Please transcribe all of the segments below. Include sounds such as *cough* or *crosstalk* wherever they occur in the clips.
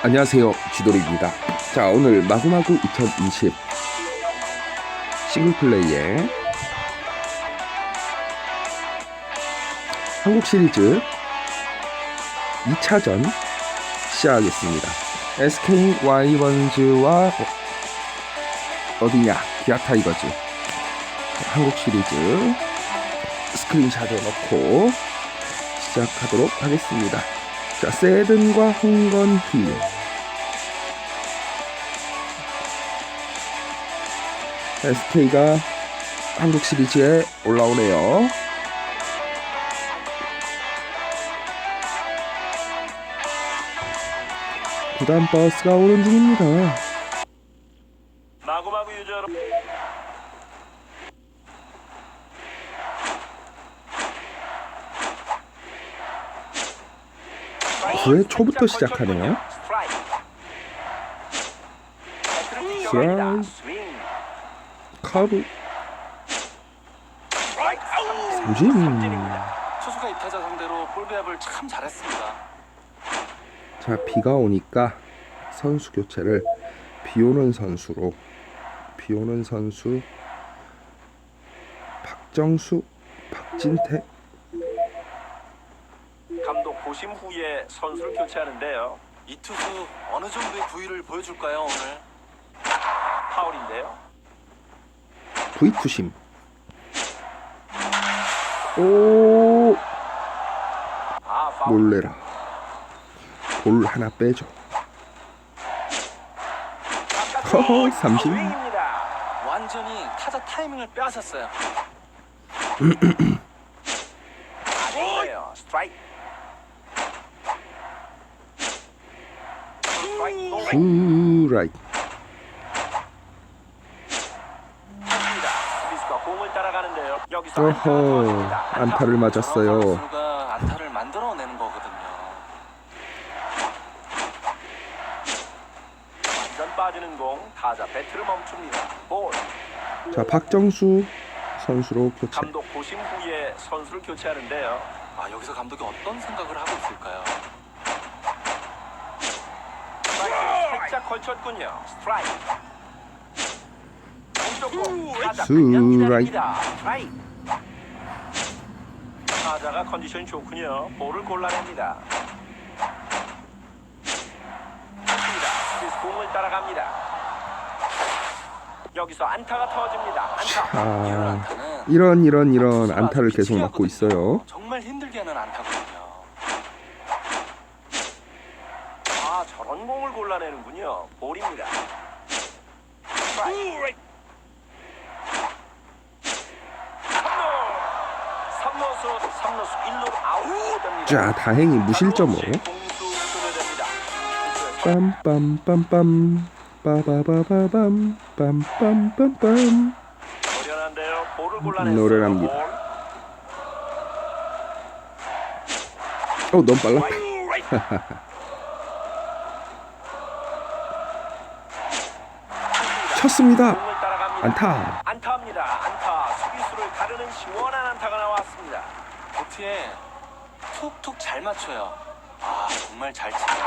안녕하세요. 쥐돌입니다. 자 오늘 마구마구 2020 싱글플레이의 한국 시리즈 2차전 시작하겠습니다. SK 와이번즈와 어디냐? 기아 타이거즈. 한국 시리즈 스크린샷을 넣고 시작하도록 하겠습니다 자, 세든과 홍건희. SK가 한국 시리즈에 올라오네요. 부담 버스가 오는 중입니다. 마구마구 유저로. 9회 초부터 시작하네요. 스라이 카브 삼진 투수가 이타자 상대로 볼 배합을 참 잘했습니다. 자 비가 오니까 선수 교체를 비오는 선수로 비오는 선수 박정수 박진태 고심 후에 선수를 교체하는데요. 이 투수 어느 정도의 부위를 보여줄까요 오늘? 파울인데요. V투심 오 아, 파울. 놀래라 볼 하나 빼줘 허허, 삼진. 스윙입니다. 완전히 타자 타이밍을 빼앗았어요. *clears throat* 스트라이크. 스트라이크 노 후라이 어허. 안타. 안타를 맞았어요 안타를 만들어내는 거거든요. 완전 빠지는 공 타자 배트를 멈춥니다. 볼. 자 박정수 선수로 교체 감독 고심 후에 선수를 교체하는데요. 아 여기서 감독이 어떤 생각을 하고 있을까요? 스트라이크 살짝 걸쳤군요. 스트라이크. 공쪽 공 타자 스트라이크. 그냥 기다립니다. 스트라이크. 타자가 컨디션이 좋군요. 볼을 골라냅니다. 좋습니다. 공을 따라갑니다. 여기서 안타가 터집니다. 안타. 이런 아 안타는 이런 이런 이런 안타를 계속 맞고. 있어요 정말 힘들게 하는 안타거든요. 아 저런 공을 골라내는군요. 볼입니다. 스트라이크. 삼루, 삼루수, 삼루수 1루 아웃됩니다. 자 다행히 무실점으로 공수 교대됩니다. 빰빰빰빰 빠바바바밤 빰빰빰빰 노련한데요. 볼을 골라냈어요. 노련합니다. 볼. 어 너무 빨라 스트라이크. *laughs* 쳤습니다. 안타 안타입니다. 안타. 수비수를 가르는 시원한 안타가 나왔습니다. 보트에 툭툭 잘 맞춰요. 아 정말 잘 치는 이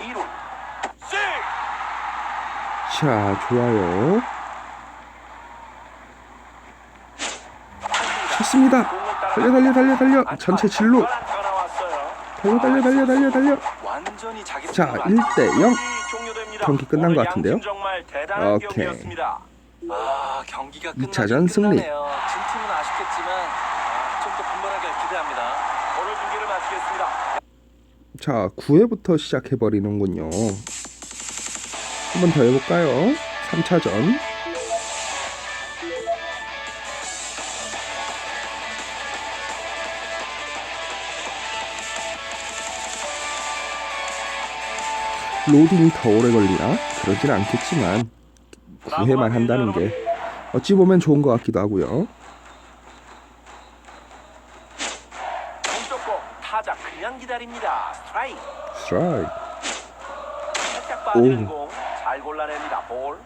선수. 2루. 세. 자 좋아요 쳤습니다 달려 달려 달려 달려 전체 진로. 달려 달려 달려 달려 달려 완전히 자기 자 스타일로 안 1대 0 종료됩니다. 경기 끝난 것 같은데요? 양팀 정말 대단한 오케이. 아 경기가 끝나긴 이차전 승리. 끝나네요. 진 팀은 아쉽겠지만 아, 좀더 분발하게 기대합니다. 오늘 중계를 마치겠습니다. 자 9회부터 시작해 버리는군요 한번 더 해볼까요 3차전 로딩이 더 오래 걸리나? 그러진 않겠지만 9회만 한다는 게 어찌 보면 좋은 것 같기도 하고요 타자 그냥 기다립니다. 스트라이크. 스트라이크 살짝 빠지는 오. 공잘 골라냅니다. 볼.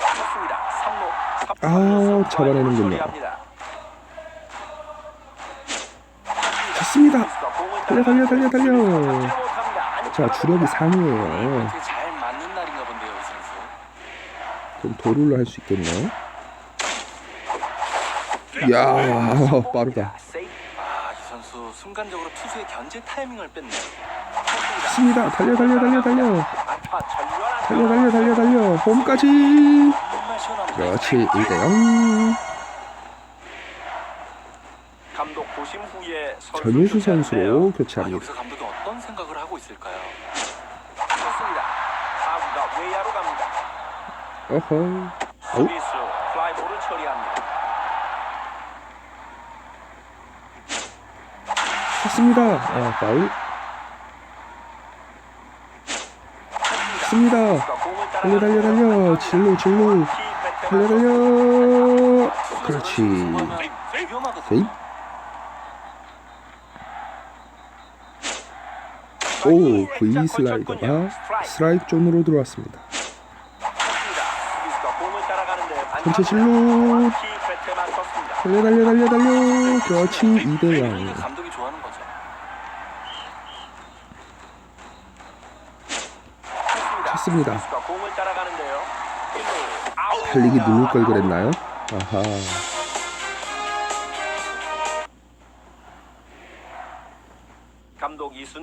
좋습니다. 3루. 아, 잡아내는군요. 좋습니다. 달려, 달려, 달려, 달려. 자 주력이 됩니다. 3이에요. 되게 잘 맞는 날인가 본데요, 이 선수. 그럼 도룰로 할수 있겠네. 이야 빠르다. 아, 이 선수 순간적으로 투수의 견제 타이밍을 뺐네요. 좋습니다. 달려 달려 달려 달려 달려 달려 달려 달려 홈까지. 그렇지 1대 0. 감독 고심 후에 선수 전유수. 선수로 아, 교체합니다. 어떤 생각을 하고 있을까요? 좋습니다. 타구가 외야로 갑니다. 어허. 수비수 플라이볼을 처리합니다. 좋습니다. 아 파울. 좋습니다. 달려 달려 달려 진루 진루 달려 달려. 그렇지. 세이. 오 V 슬라이더가 스트라이크 존으로 들어왔습니다. 전체 진루. 달려 달려 달려 달려. 그렇지 2대 그러니까 0. 감독이 좋아하는 거죠. 쳤습니다. 달리기 누를 걸 그랬나요? 아하.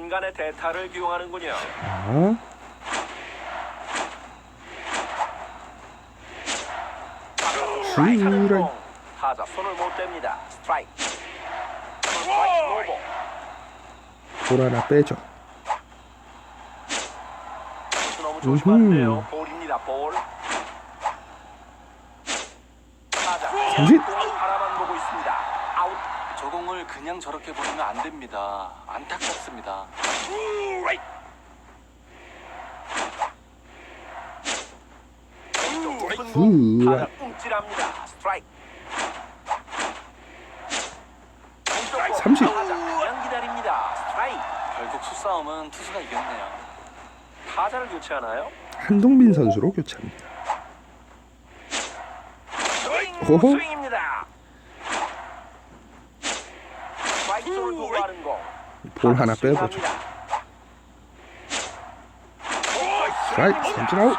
순간의 대타를 기용하는군요. 아. 스트라이크 슈라이. 공. 타자 손을 못 댑니다. 스트라이크. 스트라이크 노볼. 볼 하나 빼죠. 투수 너무 조심한데요. 볼입니다. 볼. 타자. 공을 바라만 보고 있습니다. 아웃. 저 공을 그냥 저렇게 보내면 안 됩니다. 안타깝습니다. 왼쪽 높은 공. 슈라이. 타자 움찔합니다. 스트라이크. 왼쪽 공. 삼진. 타자 그냥 기다립니다. 스트라이크. 결국 수싸움은 투수가 이겼네요. 타자를 교체하나요? 한동빈 선수로 교체합니다. 스윙 호호. 스윙입니다. 스트라이크 보고 하는 공. 볼 하나 빼보죠. 스트라이크, 삼진 아웃.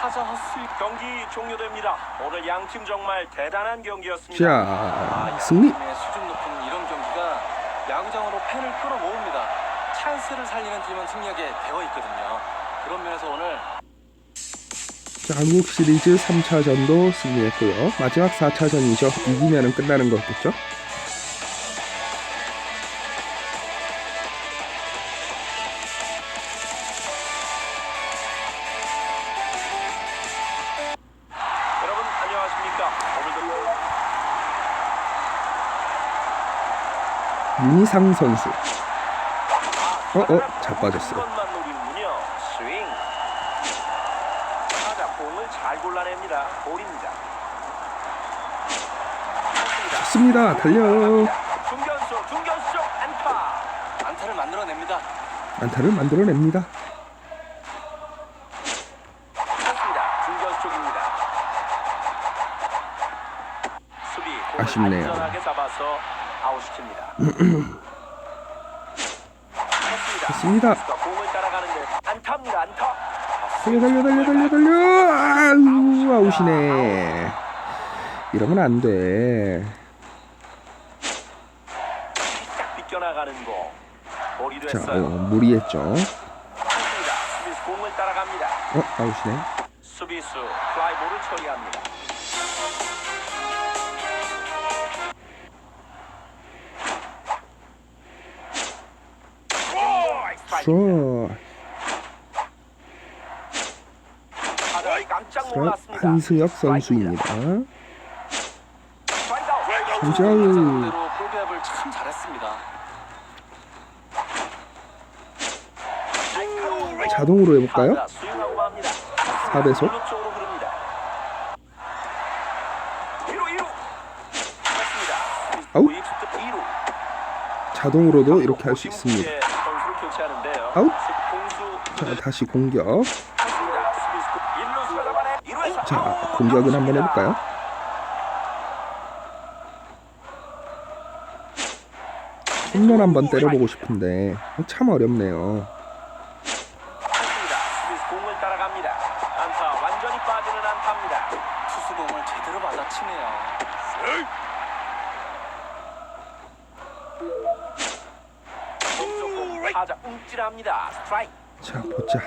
타자 헛스윙 경기 종료됩니다. 오늘 양팀 정말 대단한 경기였습니다. 자, 승리. 팀의 수준 높은 이런 경기가 야구장으로 팬을 끌어모읍니다. 찬스를 살리는 팀은 승리하게 되어 있거든요. 그런 면에서 오늘 자, 한국 시리즈 3차전도 승리했고요. 마지막 4차전이죠. 이기면은 끝나는 거겠죠? 윤희상 선수. 아, 어, 어. 볼입니다. 좋습니다. 달려. 중견수, 중견수 쪽 안타. 안타를 만들어냅니다. 안타를 만들어냅니다. 아쉽네요. *clears throat* 안전하게 잡아서 아웃시킵니다. 좋습니다. 안타입니다. 안타. 달려 달려 달려 달려 달려. 아우 아웃이네. 이러면 안 돼. 자, 어. 무리했죠. 어, 아웃이네. 수비수 플라이볼을 처리합니다. 깜짝 자, 놀랐습니다. 한승혁 선수입니다. 날카로운 자동으로 해볼까요? 타자 스윙하고 맙니다. 4배속? 블루 쪽으로 흐릅니다. 1루 1루. 맞습니다. 아웃. 우익수 끝 2루. 자동으로도 이렇게 할 수 있습니다. 아웃. 자, 다시 공격. 맞습니다. 수비수 끝 1루 잡아내 1루에서 자, 공격은 한번 해볼까요? 홈런 한번 때려보고 싶은데 참 어렵네요. 좋습니다. 수비수 공을 따라갑니다. 안타 완전히 빠지는 안타입니다. 투수 공을 제대로 받아치네요. 타자 움찔합니다. 스트라이크. 자 보자.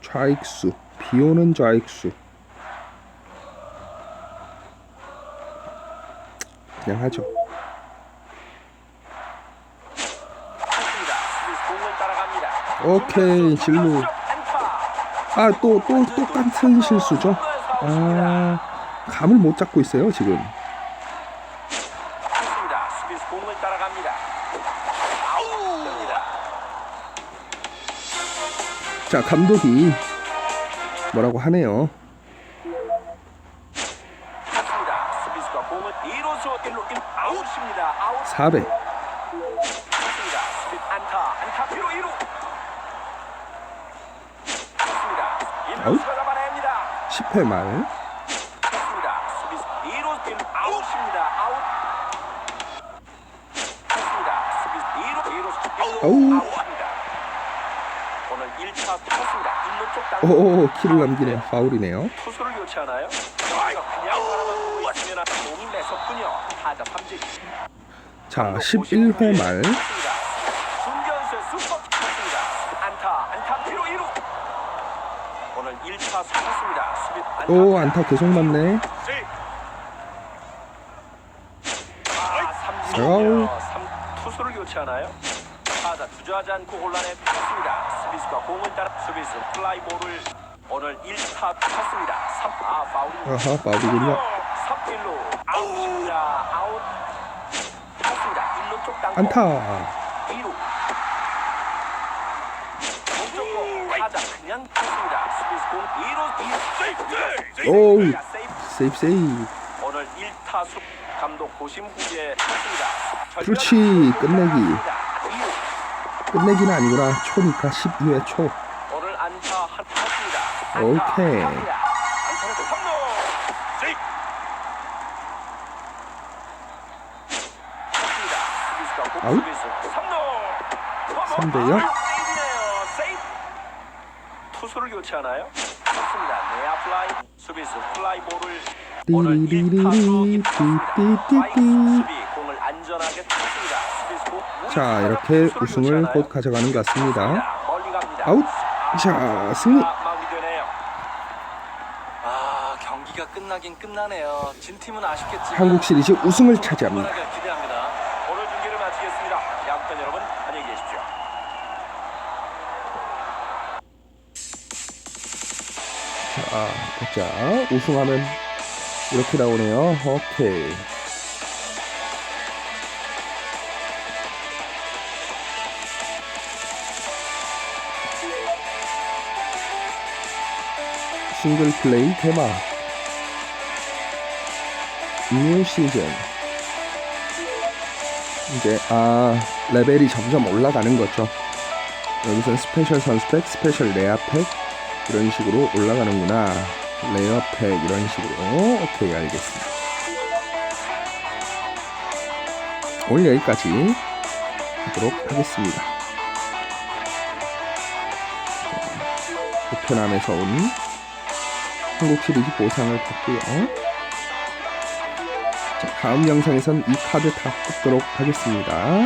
좌익수 비오는 좌익수 그냥 하죠. 오케이 진루. 안타. 아또 또 똑같은 실수죠. 아 감을 못 잡고 있어요 지금. 자 감독이 뭐라고 하네요. 좋습니다. 수비수가 공을 2루수 1루 1 아웃입니다. 아웃. 4배. 좋습니다. 수비 안타 안타 1루 2루. 좋습니다. 1루수가 잡아냅니다. 10회 말. 좋습니다. 수비수 2루 1루 아웃 좋습니다. 1루 쪽 당. 오 키를 넘기네요. 파울이네요. 투수를 교체하나요? 자 11회 말. 중견수의 슈퍼 쳤습니다. 안타, 안타 1루 1루. 오늘 1차 수습니다. 수비 안타. 오 안타 계속 맞네. 아. 아우. 삼 투수를 교체하나요? 타자 주저하지 않고 혼란에 쳤습니다. 수비수가 공을 따라 수비수 플라이볼을 오늘 1타 쳤습니다. 3, 아 파울입니다. 아하 파울이군요. 3일로 아웃입니다. 아웃. 쳤습니다. 1루 쪽 땅. 안타. 2루. 몸쪽으로 타자 그냥 쳤습니다. 수비수 공 2루 2루. 오우. 세이프. 세이프 세이프. 오늘 1타수 감독 고심 후에 쳤습니다. 그렇지, 끝내기. 2루. 끝내기는 아니구나. 초니까 12회 초. 오늘 안타 한 탔습니다. 오케이. 안타는 3루. 세이프. 쳤습니다. 수비수가 공 아웃? 수비수 3루. 삼 대요? 세이브네요. 세이프. 투수를 교체하나요? 좋습니다. 내야 플라이. 수비수 플라이 볼을 오늘 1타수 띠리리리리 수비 자 이렇게 우승을 곧 가져가는 것 같습니다. 아웃. 자 승리. 아. 아 경기가 끝나긴 끝나네요. 진 팀은 아쉽겠지만 한국 시리즈 우승을 차지합니다. 기대합니다. 오늘 중계를 마치겠습니다. 야구팬 여러분 안녕히 계십시오. 자 보자. 우승하면 이렇게 나오네요. 오케이. 싱글 플레이 대박. 뉴 시즌. 이제 아 레벨이 점점 올라가는 거죠. 여기서 스페셜 선스펙, 스페셜 레아팩 이런 식으로 올라가는구나. 레어팩 이런 식으로. 오케이 알겠습니다. 오늘 여기까지 하도록 하겠습니다. 자, 베트남에서 온 한국 시리즈 보상을 받고요. 자, 다음 영상에선 이 카드 다 뽑도록 하겠습니다.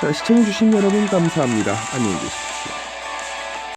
자, 시청해주신 여러분 감사합니다. 안녕히 계십시오.